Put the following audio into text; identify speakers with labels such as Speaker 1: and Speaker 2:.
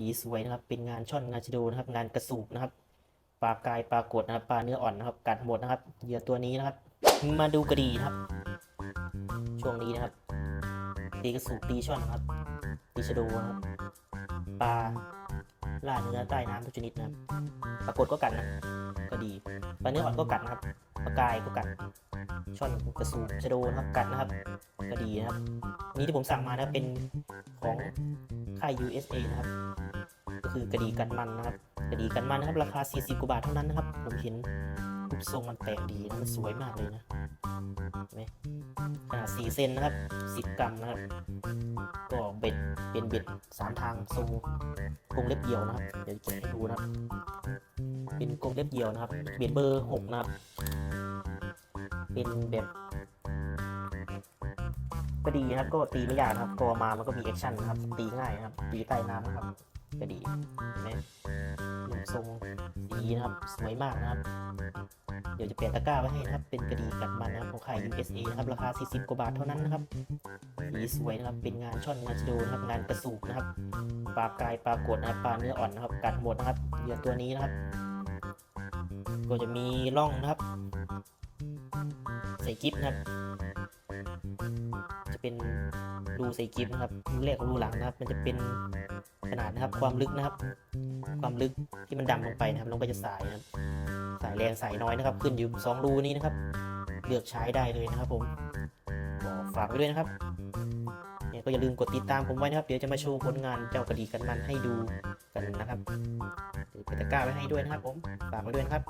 Speaker 1: สีสวยนะครับ เป็นงานช่อนงานชะโดนะครับ งานกระสูบนะครับ ปลากายปลากดนะครับ ปลาเนื้ออ่อนนะครับ กัดหมดนะครับ เหยื่อตัวนี้นะครับ มาดูกระดีนะครับ ช่วงนี้นะครับ ตีกระสูบตีช่อนนะครับ ตีชะโดนะครับ ปลา ล่าเนื้อใต้น้ำทุกชนิดนะครับปลากดก็กัดนะ ก็ดีปลาเนื้ออ่อนก็กัดนะครับปลากายก็กัด ช่อนกระสูบชะโดนะครับกัดนะครับ ก็ดีนะครับนี้ที่ผมสั่งมานะครับเป็นของค่าย USA นะครับ ก็คือกระดีกันมันนะครับกระดีกันมันนะครับ ราคา 40กว่าบาทเท่านั้นนะครับ ผมเห็นรูปทรงมันแปลกดีนะมันสวยมากเลยนะเห็นไหมขนาด4เซนนะครับ 10 กรัมนะครับ ก็เบ็ด เป็นเบ็ดสามทางทรงกรงเล็บเดียวนะครับ เดี๋ยวจะเก็บให้ดูนะครับ เป็นกรงเล็บเดียวนะครับ เบ็ดเบอร์6นะครับ เป็นแบบก็ดีนะครับ ก็ตีไม่ยากครับตัวมามันก็มีแอคชั่นนะครับ ตีง่ายนะครับ ตีใต้น้ำนะครับ ก็ดีเห็นะหมรูปทรง นะครับ สวยมากนะครับ เดี๋ยวจะเปลี่ยนตะกร้าไว้ให้นะครับ เป็นกระดีกัดมันนะครับของขาย USA นะครับ ราคา 40 กว่าบาทเท่านั้นนะครับสีสวยนะครับ เป็นงานช่อนงานชะโดนะครับ งานกระสูบนะครับ ปลากายปลากดนะครับ ปลาเนื้ออ่อนนะครับ กัดหมดนะครับเหยื่อตัวนี้นะครับ ก็จะมีร่องนะครับ ใส่กิฟนะครับ รูใส่กิฟนะครับรูแรกกับรูหลังนะครับ มันจะเป็นขนาดนะครับ ความลึกนะครับ ความลึกที่มันดำลงไปนะครับลงไปจะสายนะครับ สายแรงสายน้อยนะครับ ขึ้นอยู่สองรูนี้นะครับ เลือกใช้ได้เลยนะครับ ผมก็ฝากไว้ด้วยนะครับเนี่ยก็อย่าลืมกดติดตามผมไว้นะครับ เดี๋ยวจะมาโชว์ผลงานเจ้ากระดีกันมันให้ดูกันนะครับเดี๋ยวไปตะกร้าไว้ให้ด้วยนะครับ ผมฝากไว้ด้วยนะครับ